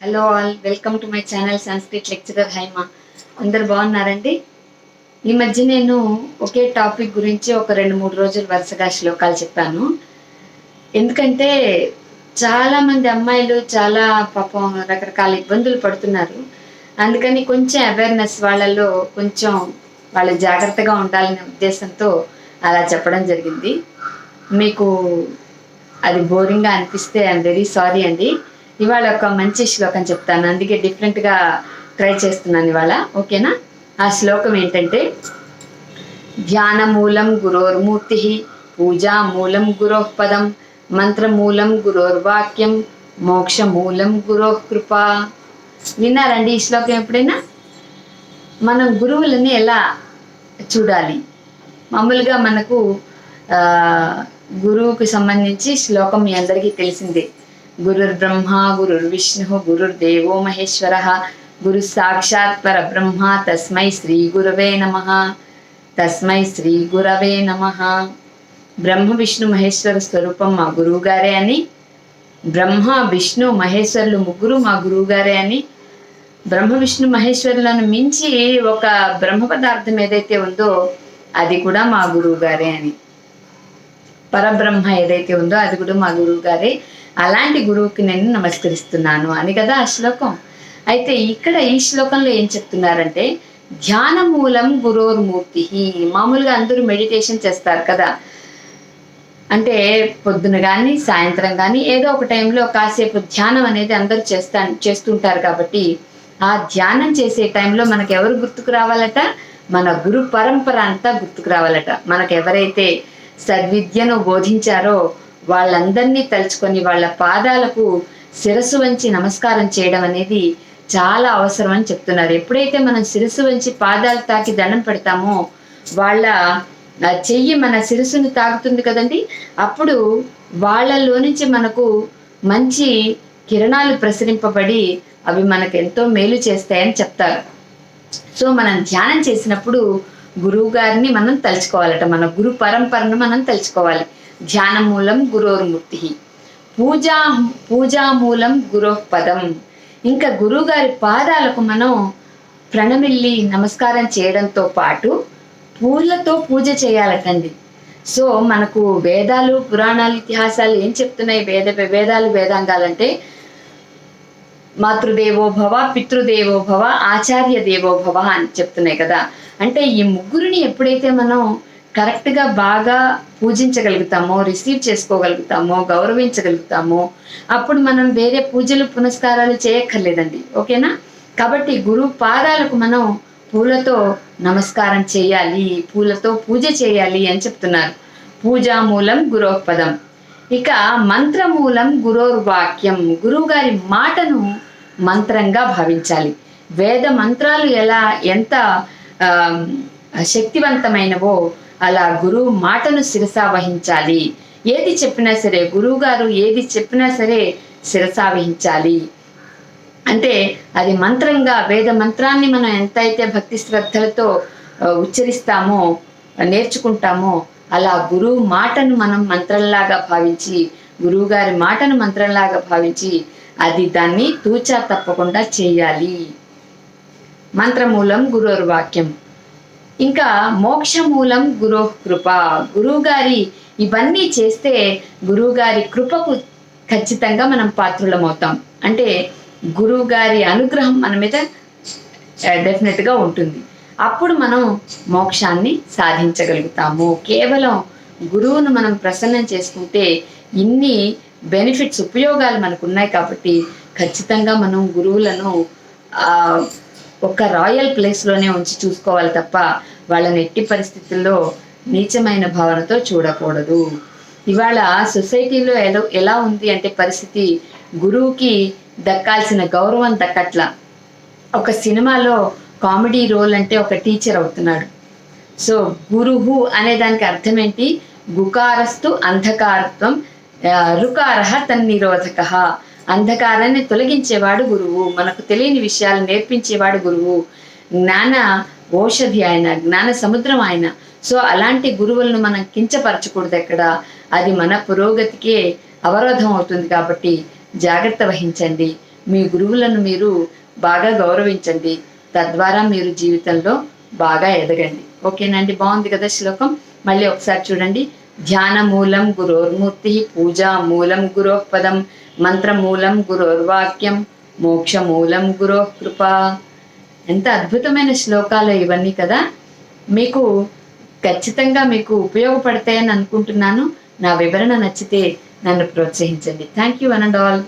Hello all welcome to my channel Sanskrit lecturer Haima అందరు బాగున్నారండి? ఈ మధ్య నేను ఒకే టాపిక్ గురించి ఒక రెండు మూడు రోజులు వరుసగా శ్లోకాలు చెప్పాను. ఎందుకంటే చాలా మంది అమ్మాయిలు చాలా పాపం రకరకాల ఇబ్బందులు పడుతున్నారు. అందుకని కొంచెం అవేర్నెస్ వాళ్ళలో కొంచెం వాళ్ళు జాగ్రత్తగా ఉండాలనే ఉద్దేశంతో అలా చెప్పడం జరిగింది. మీకు అది బోరింగ్గా అనిపిస్తే ఐఎమ్ వెరీ సారీ అండి. ఇవాళ ఒక మంచి శ్లోకం చెప్తాను. అందుకే డిఫరెంట్గా ట్రై చేస్తున్నాను ఇవాళ. ఓకేనా? ఆ శ్లోకం ఏంటంటే ధ్యానమూలం గురోర్మూర్తి పూజామూలం గురోః పదం మంత్రమూలం గురోర్వాక్యం మోక్షమూలం గురోః కృప. విన్నారండి ఈ శ్లోకం ఎప్పుడైనా? మనం గురువులని ఎలా చూడాలి? మామూలుగా మనకు గురువుకు సంబంధించి శ్లోకం మీ అందరికీ తెలిసిందే. గురుర్ బ్రహ్మ గురుర్ విష్ణు గురుర్ దేవో మహేశ్వర గురు సాక్షాత్ పరబ్రహ్మ తస్మై శ్రీ గురవే నమ తస్మై శ్రీ గురవే నమ బ్రహ్మ విష్ణు మహేశ్వర స్వరూపం మా గురువు గారే అని బ్రహ్మ విష్ణు మహేశ్వరులు ముగ్గురు మా గురువుగారే అని బ్రహ్మ విష్ణు మహేశ్వరులను మించి ఒక బ్రహ్మ పదార్థం ఏదైతే ఉందో అది కూడా మా గురువు గారే అని. పరబ్రహ్మ ఏదైతే ఉందో అది కూడా మా గురువు గారే అలాంటి గురువుకి నేను నమస్కరిస్తున్నాను అని కదా ఆ శ్లోకం. అయితే ఇక్కడ ఈ శ్లోకంలో ఏం చెప్తున్నారంటే ధ్యాన మూలం గురోర్మూర్తి. మామూలుగా అందరూ మెడిటేషన్ చేస్తారు కదా. అంటే పొద్దున కానీ సాయంత్రం కానీ ఏదో ఒక టైంలో కాసేపు ధ్యానం అనేది అందరూ చేస్తా చేస్తుంటారు కాబట్టి ఆ ధ్యానం చేసే టైంలో మనకు ఎవరు గుర్తుకు రావాలట? మన గురు పరంపర అంతా గుర్తుకు రావాలట. మనకు ఎవరైతే సద్విద్యను బోధించారో వాళ్ళందరినీ తలుచుకొని వాళ్ళ పాదాలకు శిరస్సు వంచి నమస్కారం చేయడం అనేది చాలా అవసరం అని చెప్తున్నారు. ఎప్పుడైతే మనం శిరస్సు వంచి పాదాలు తాకి దండం పెడతామో వాళ్ళ చెయ్యి మన శిరస్సును తాకుతుంది కదండి? అప్పుడు వాళ్ళలో నుంచి మనకు మంచి కిరణాలు ప్రసరింపబడి అవి మనకు ఎంతో మేలు చేస్తాయని చెప్తారు. సో మనం ధ్యానం చేసినప్పుడు గురువు గారిని మనం తలుచుకోవాలట. మన గురు పరంపరను మనం తలుచుకోవాలి. ధ్యానమూలం గురోర్మూర్తి. పూజా పూజామూలం గురోః పదం ఇంకా గురువుగారి పాదాలకు మనం ప్రణమిల్లి నమస్కారం చేయడంతో పాటు పూలతో పూజ చేయాలటండి. సో మనకు వేదాలు పురాణాలు ఇతిహాసాలు ఏం చెప్తున్నాయి? వేద వేదాలు వేదాంగాలంటే మాతృదేవో భవ పితృదేవో భవ ఆచార్య దేవో భవ అని చెప్తున్నాయి కదా. అంటే ఈ ముగ్గురిని ఎప్పుడైతే మనం కరెక్ట్గా బాగా పూజించగలుగుతామో రిసీవ్ చేసుకోగలుగుతామో గౌరవించగలుగుతామో అప్పుడు మనం వేరే పూజలు పునస్కారాలు చేయక్కర్లేదండి. ఓకేనా? కాబట్టి గురువు పాదాలకు మనం పూలతో నమస్కారం చేయాలి పూలతో పూజ చేయాలి అని చెప్తున్నారు. పూజా మూలం గురోపదం ఇక మంత్రమూలం గురోర్వాక్యం. గురువు గారి మాటను మంత్రంగా భావించాలి. వేద మంత్రాలు ఎలా ఎంత శక్తివంతమైనవో అలా గురువు మాటను శిరసా వహించాలి. ఏది చెప్పినా సరే గురువు గారు ఏది చెప్పినా సరే శిరసా వహించాలి. అంటే అది మంత్రంగా వేద మంత్రాన్ని మనం ఎంతైతే భక్తి శ్రద్ధలతో ఉచ్చరిస్తామో నేర్చుకుంటామో అలా గురువు మాటను మనం మంత్రంలాగా భావించి గురువు గారి మాటను మంత్రంలాగా భావించి అది దాన్ని తూచా తప్పకుండా చేయాలి. మంత్రమూలం వాక్యం ఇంకా మోక్షమూలం గురు కృప. గురువు గారి ఇవన్నీ చేస్తే గురువు గారి కృపకు ఖచ్చితంగా మనం పాత్రులం అవుతాం అంటే గురువు గారి అనుగ్రహం మన మీద డెఫినెట్గా ఉంటుంది. అప్పుడు మనం మోక్షాన్ని సాధించగలుగుతాము. కేవలం గురువును మనం ప్రసన్నం చేసుకుంటే ఇన్ని బెనిఫిట్స్ ఉపయోగాలు మనకు ఉన్నాయి కాబట్టి ఖచ్చితంగా మనం గురువులను ఒక్క ఒక రాయల్ ప్లేస్లోనే ఉంచి చూసుకోవాలి తప్ప వాళ్ళని ఎట్టి పరిస్థితుల్లో నీచమైన భావనతో చూడకూడదు. ఇవాళ సొసైటీలో ఎలా ఎలా ఉంది అంటే పరిస్థితి గురువుకి దక్కాల్సిన గౌరవం దక్కట్ల ఒక సినిమాలో కామెడీ రోల్ అంటే ఒక టీచర్ అవుతున్నాడు. సో గురుహు అనే దానికి అర్థం ఏంటి గుకారస్తు అంధకారత్వం రుకారహ తన్నిరోధక. అంధకారాన్ని తొలగించేవాడు గురువు. మనకు తెలియని విషయాలు నేర్పించేవాడు గురువు. జ్ఞాన ఓషధి ఆయన జ్ఞాన సముద్రం ఆయన. సో అలాంటి గురువులను మనం కించపరచకూడదు ఎక్కడ. అది మన పురోగతికే అవరోధం అవుతుంది కాబట్టి జాగ్రత్త వహించండి. మీ గురువులను మీరు బాగా గౌరవించండి. తద్వారా మీరు జీవితంలో బాగా ఎదగండి. ఓకేనండి? బాగుంది కదా శ్లోకం? మళ్ళీ ఒకసారి చూడండి. ధ్యాన మూలం గురోర్మూర్తి పూజా మూలం గురోపదం మంత్ర మూలం గురోర్వాక్యం మోక్ష మూలం గురో కృప ఎంత అద్భుతమైన శ్లోకాలు ఇవన్నీ కదా. మీకు ఖచ్చితంగా మీకు ఉపయోగపడతాయని అనుకుంటున్నాను. నా వివరణ నచ్చితే నన్ను ప్రోత్సహించండి. Thank you one and all